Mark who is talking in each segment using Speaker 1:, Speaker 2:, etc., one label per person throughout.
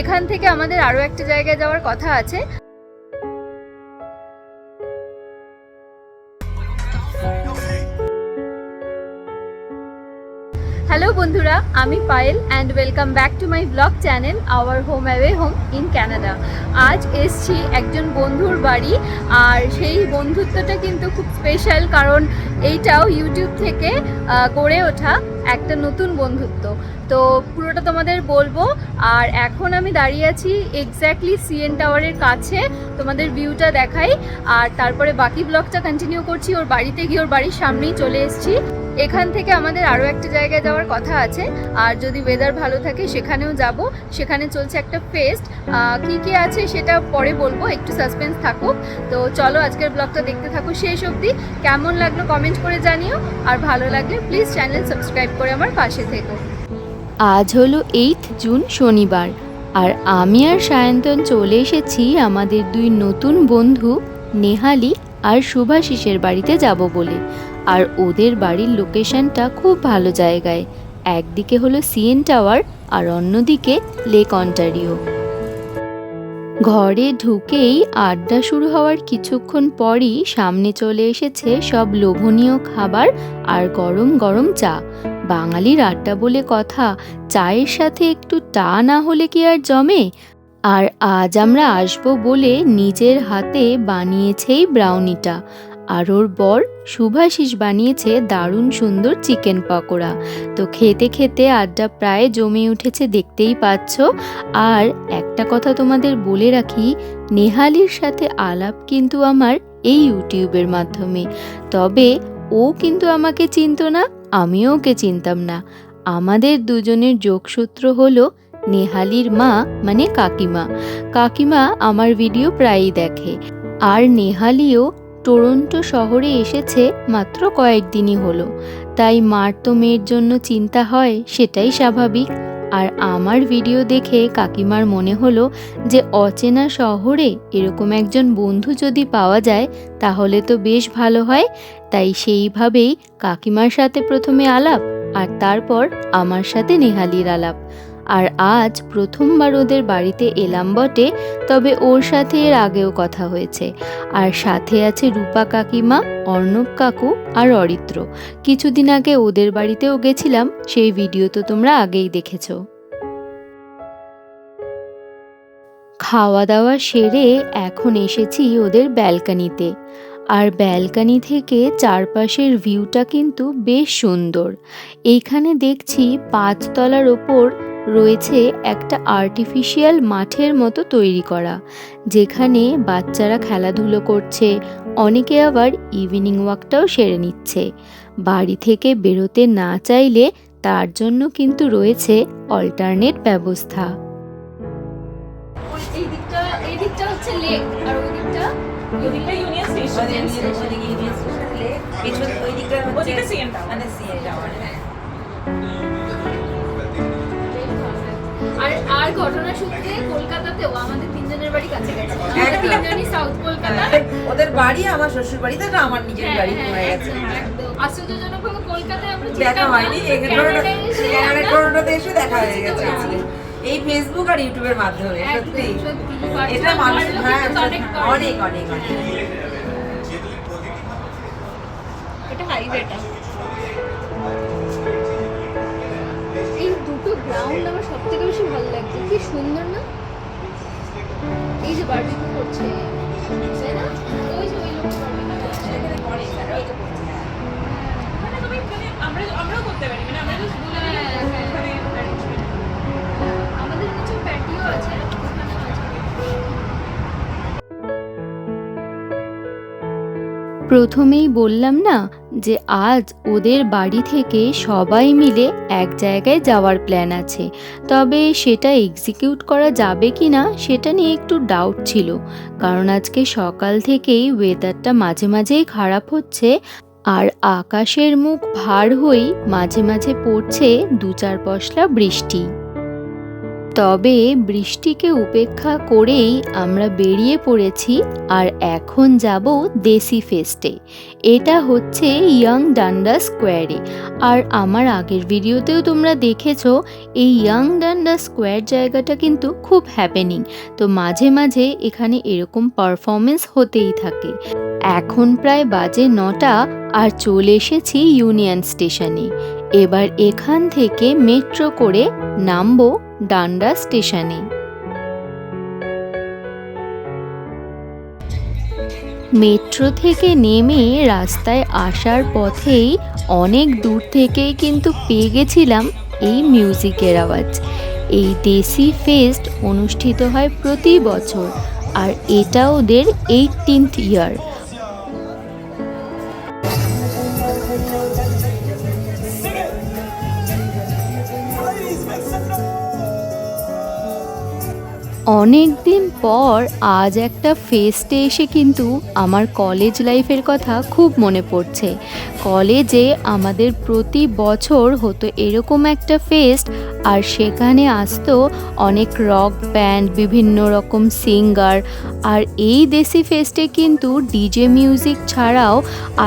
Speaker 1: এখান থেকে আমাদের আরও একটা জায়গায় যাওয়ার কথা আছে। হ্যালো বন্ধুরা, আমি Payel and welcome back to my blog channel our home away home in Canada আজ এসছি একজন বন্ধুর বাড়ি, আর সেই বন্ধুত্বটা কিন্তু খুব স্পেশাল কারণ এইটাও ইউটিউব থেকে গড়ে ওঠা একটা নতুন বন্ধুত্ব। তো পুরোটা তোমাদের বলব, আর এখন আমি দাঁড়িয়ে আছি এক্স্যাক্টলি সিএন টাওয়ারের কাছে, তোমাদের ভিউটা দেখাই, আর তারপরে বাকি ব্লগটা কন্টিনিউ করছি, ওর বাড়িতে গিয়ে ওর বাড়ির সামনেই চলে এসেছি। এখান থেকে আমাদের আরও একটা জায়গায় যাওয়ার কথা আছে, আর যদি ওয়েদার ভালো থাকে সেখানেও যাব। সেখানে চলছে একটা ফেস্ট কি কি আছে সেটা পরে বলব, একটু সাসপেন্স থাকুক। তো চলো আজকের ব্লগটা দেখতে থাকো শেষ অবধি। কেমন লাগল কমেন্ট করে জানিও। আর ভালো লাগলে প্লিজ চ্যানেল সাবস্ক্রাইব করে আমার পাশে থেকো। আজ হলো এইথ জুন শনিবার। আর আমি আর সায়ন্তন চলে এসেছি আমাদের দুই নতুন বন্ধু, নেহালি আর শুভাশিসের বাড়িতে যাব বলে। আর ওদের বাড়ির লোকেশনটা খুব ভালো জায়গায়। একদিকে হলো সিএন টাওয়ার আর অন্যদিকে লেক অন্টারিও ঘরে ঢুকেই আড্ডা শুরু হওয়ার কিছুক্ষণ পরই সামনে চলে এসেছে সব লোভনীয় খাবার আর গরম গরম চা। বাঙালির আড্ডা বলে কথা, চায়ের সাথে একটু টা না হলে কি আর জমে? আর আজ আমরা আসব বলে নিজের হাতে বানিয়েছেই ব্রাউনিটা আর ওর বর শুভাশিস বানিয়েছে দারুণ সুন্দর চিকেন পকোড়া। তো খেতে খেতে আড্ডা প্রায় জমে উঠেছে, দেখতেই পাচ্ছ। আর একটা কথা তোমাদের বলে রাখি, নেহালির সাথে আলাপ কিন্তু আমার এই ইউটিউবের মাধ্যমে। তবে ও কিন্তু আমাকে চিনতো না, আমিও ওকে চিনতাম না। আমাদের দুজনের যোগসূত্র হলো নেহালির মা মানে কাকিমা। কাকিমা আমার ভিডিও প্রায়ই দেখে। আর নেহালিও টরন্টো শহরে এসেছে মাত্র কয়েকদিনই হলো। তাই মার তো মেয়ের জন্য চিন্তা হয়, সেটাই স্বাভাবিক। আর আমার ভিডিও দেখে কাকিমার মনে হলো যে অচেনা শহরে এরকম একজন বন্ধু যদি পাওয়া যায়, তাহলে তো বেশ ভালো হয়। তাই সেইভাবেই কাকিমার সাথে প্রথমে আলাপ আর তারপর আমার সাথে নেহালির আলাপ। আর আজ প্রথমবার ওদের বাড়িতে এলাম বটে, তবে ওর সাথে এর আগেও কথা হয়েছে। আর সাথে আছে রূপা কাকিমা, অর্ণব কাকু আর অরিত্র। কিছুদিন আগে ওদের বাড়িতেও গেছিলাম, সেই ভিডিও তো তোমরা আগেই দেখেছ। খাওয়া দাওয়া সেরে এখন এসেছি ওদের ব্যালকানিতে। আর ব্যালকানি থেকে চারপাশের ভিউটা কিন্তু বেশ সুন্দর। এইখানে দেখছি পাঁচতলার ওপর রয়েছে একটা আর্টিফিশিয়াল মাঠের মতো তৈরি করা যেখানে বাচ্চারা খেলাধুলো করছে অনেকে আবার ইভিনিং ওয়াকটাও সেরে নিচ্ছে। বাড়ি থেকে বেরোতে না চাইলে তার জন্য কিন্তু রয়েছে অল্টারনেট ব্যবস্থা। এই দিকটা এই দিকটা হচ্ছে লেক আর ওই দিকটা
Speaker 2: ওদিকটা union station
Speaker 3: union station lake ওই দিকটা হচ্ছে
Speaker 2: ওদিকটা CN টাওয়ার।
Speaker 3: মানে সিএন টাওয়ার
Speaker 1: আর ঘটনা সূত্রে কলকাতাতেও আমাদের তিনজনের বাড়ি কাছে গেছে আমরা তিনজনই সাউথ কলকাতা
Speaker 3: ওদের বাড়ি আমার শ্বশুর বাড়ি তো আমার নিজের
Speaker 1: হ্যাঁ,
Speaker 3: বাড়ি
Speaker 1: হ্যাঁ,
Speaker 3: হয়ে।
Speaker 1: আশ্চর্যজনকভাবে কলকাতায় আমরা
Speaker 3: দেখা হয়নি এখানে
Speaker 1: ক্যানাডায় এসে
Speaker 3: দেখা হয়ে গেছে। এই ফেসবুক আর ইউটিউবের মাধ্যমে সত্যি। এটা মানুষ হ্যাঁ। অনেক অনেক অনেক
Speaker 2: এটা হাইওয়েটা
Speaker 1: দুটো গ্রাউন্ড আমার সব থেকে বেশি ভালো লাগছে। কি সুন্দর না? এই যে বারবিকিউ করছে তাই না? ওই যে ওই লোক বারবিকিউ করছে।
Speaker 2: মানে তুমি মানে আমরা আমরাও করতে পারি মানে আমরা জাস্ট বলে দিলে
Speaker 1: হ্যাঁ, হ্যাঁ। আমাদের প্যাটিও আছে। প্রথমেই বললাম না যে আজ ওদের বাড়ি থেকে সবাই মিলে এক জায়গায় যাওয়ার প্ল্যান আছে। তবে সেটা এক্সিকিউট করা যাবে কি না সেটা নিয়ে একটু ডাউট ছিল। কারণ আজকে সকাল থেকেই ওয়েদারটা মাঝে মাঝেই খারাপ হচ্ছে আর আকাশের মুখ ভার হয়েই মাঝে মাঝে পড়ছে দু চার পশলা বৃষ্টি। তবে বৃষ্টিকে উপেক্ষা করেই আমরা বেরিয়ে পড়েছি আর এখন যাব দেশি ফেস্টে। এটা হচ্ছে ইয়াং ডান্ডা স্কোয়ারে। আর আমার আগের ভিডিওতেও তোমরা দেখেছ, এই ইয়াং ডান্ডা স্কোয়ার জায়গাটা কিন্তু খুব হ্যাপেনিং তো মাঝে মাঝে এখানে এরকম পারফরমেন্স হতেই থাকে। এখন প্রায় বাজে নটা আর চলে এসেছি ইউনিয়ন স্টেশনে। এবার এখান থেকে মেট্রো করে নামবো ডান্ডা স্টেশনে। মেট্রো থেকে নেমে রাস্তায় আসার পথেই অনেক দূর থেকেই কিন্তু পেয়ে গেছিলাম এই মিউজিকের আওয়াজ। এই দেশি ফেস্ট অনুষ্ঠিত হয় প্রতি বছর, আর এটা ওদের এইটিনথ ইয়ার অনেক দিন পর আজ একটা ফেস্টে এসে কিন্তু আমার কলেজ লাইফের কথা খুব মনে পড়ছে। কলেজে আমাদের প্রতি বছর হতো এরকম একটা ফেস্ট আর সেখানে আসতো অনেক রক ব্যান্ড বিভিন্ন রকম সিঙ্গার আর এই দেশি ফেস্টে কিন্তু ডিজে মিউজিক ছাড়াও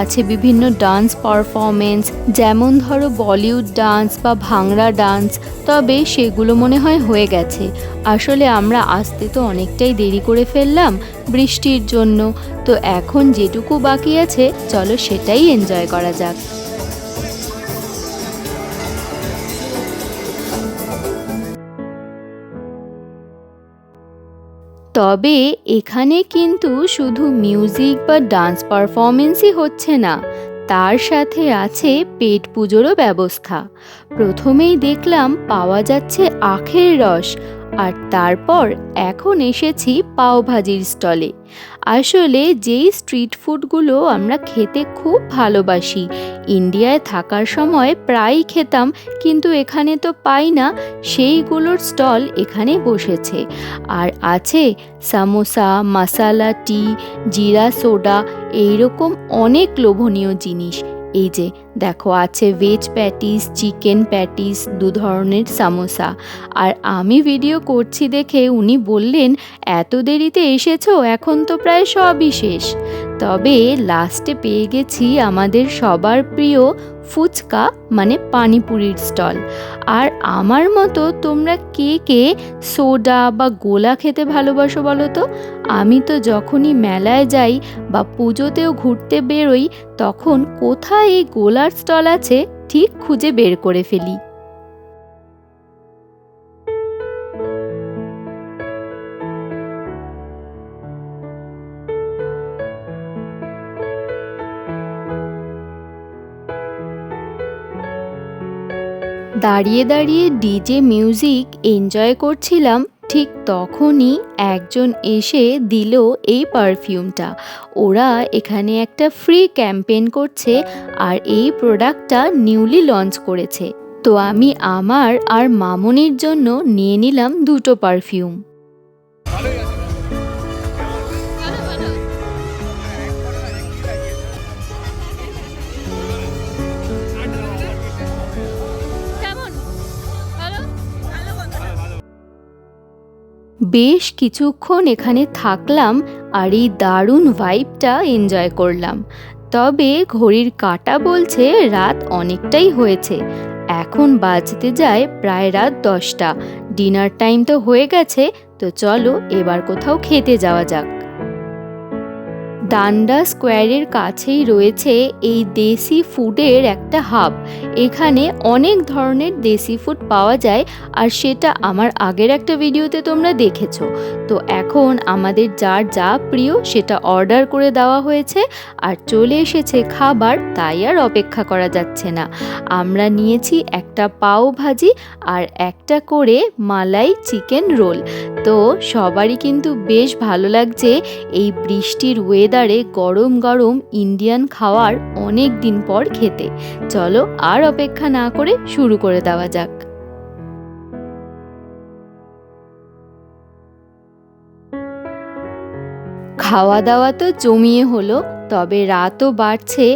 Speaker 1: আছে বিভিন্ন ডান্স পারফরমেন্স যেমন ধরো বলিউড ডান্স বা ভাংড়া ডান্স তবে সেগুলো মনে হয় হয়ে গেছে। আসলে আমরা আসতে তো অনেকটাই দেরি করে ফেললাম বৃষ্টির জন্য। তো এখন যেটুকু বাকি আছে, চলো সেটাই এনজয় করা যাক। তবে এখানে কিন্তু শুধু মিউজিক বা ডান্স পারফরমেন্সই হচ্ছে না, তার সাথে আছে পেট পুজোরও ব্যবস্থা। প্রথমেই দেখলাম পাওয়া যাচ্ছে আখের রস আর তারপর এখন এসেছি পাওভাজির স্টলে। আসলে যেই স্ট্রিট ফুডগুলো আমরা খেতে খুব ভালোবাসি, ইন্ডিয়ায় থাকার সময় প্রায়ই খেতাম, কিন্তু এখানে তো পাই না, সেইগুলোর স্টল এখানে বসেছে। আর আছে সামোসা, মাসালা, টি, জিরা, সোডা, এইরকম অনেক লোভনীয় জিনিস। এই যে দেখো, আছে ভেজ প্যাটিস চিকেন প্যাটিস দু ধরনের সামোসা আর আমি ভিডিও করছি দেখে উনি বললেন, এত দেরিতে এসেছ? এখন তো প্রায় সবই শেষ। তবে লাস্টে পেয়ে গেছি আমাদের সবার প্রিয় ফুচকা মানে পানিপুরির স্টল আর আমার মতো তোমরা কে কে সোডা বা গোলা খেতে ভালোবাসো বলো তো? আমি তো যখনই মেলায় যাই বা পুজোতেও ঘুরতে বেরোই, তখন কোথায় এই গোলার স্টল আছে ঠিক খুঁজে বের করে ফেলি। দাঁড়িয়ে দাঁড়িয়ে ডিজে মিউজিক এনজয় করছিলাম, ঠিক তখনই একজন এসে দিল এই পারফিউমটা। ওরা এখানে একটা ফ্রি ক্যাম্পেন করছে আর এই প্রোডাক্টটা নিউলি লঞ্চ করেছে। তো আমি আমার আর মামনির জন্য নিয়ে নিলাম দুটো পারফিউম। বেশ কিছুক্ষণ এখানে থাকলাম আর এই দারুণ ভাইবটা এনজয় করলাম। তবে ঘড়ির কাটা বলছে রাত অনেকটাই হয়েছে। এখন বাজতে যায় প্রায় রাত দশটা। ডিনার টাইম তো হয়ে গেছে, তো চলো এবার কোথাও খেতে যাওয়া যাক। ডান্ডা স্কোয়ারের কাছেই রয়েছে এই দেশি ফুডের একটা হাব। এখানে অনেক ধরনের দেশি ফুড পাওয়া যায় আর সেটা আমার আগের একটা ভিডিওতে তোমরা দেখেছ। তো এখন আমাদের যার যা প্রিয় সেটা অর্ডার করে দেওয়া হয়েছে আর চলে এসেছে খাবার, তাই আর অপেক্ষা করা যাচ্ছে না। আমরা নিয়েছি একটা পাও ভাজি আর একটা করে মালাই চিকেন রোল। তো সবারই কিন্তু বেশ ভালো লাগছে এই বৃষ্টির ওয়েদারে গরম গরম ইন্ডিয়ান খাওয়ার অনেক দিন পর খেতে। চলো আর অপেক্ষা না করে শুরু করে দেওয়া যাক। খাওয়া দাওয়া তো জমিয়ে হলো, তবে রাতও বাড়ছে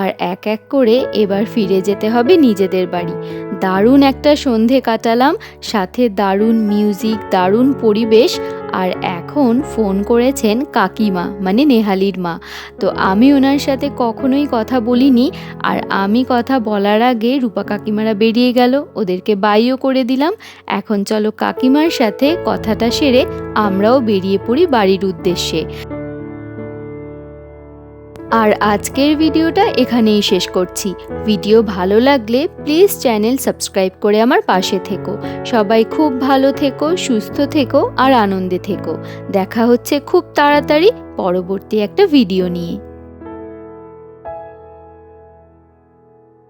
Speaker 1: আর এক এক করে এবার ফিরে যেতে হবে নিজেদের বাড়ি। দারুণ একটা সন্ধে কাটালাম, সাথে দারুণ মিউজিক দারুণ পরিবেশ আর এখন ফোন করেছেন কাকিমা মানে নেহালির মা। তো আমি ওনার সাথে কখনোই কথা বলিনি আর আমি কথা বলার আগে রূপা কাকিমারা বেরিয়ে গেল, ওদেরকে বাইও করে দিলাম। এখন চলো কাকিমার সাথে কথাটা সেরে আমরাও বেরিয়ে পড়ি বাড়ির উদ্দেশ্যে। আর আজকের ভিডিওটা এখানেই শেষ করছি। ভিডিও ভালো লাগলে প্লিজ চ্যানেল সাবস্ক্রাইব করে আমার পাশে থেকো। সবাই খুব ভালো থেকো, সুস্থ থেকো আর আনন্দে থেকো। দেখা হচ্ছে খুব তাড়াতাড়ি পরবর্তী একটা ভিডিও নিয়ে।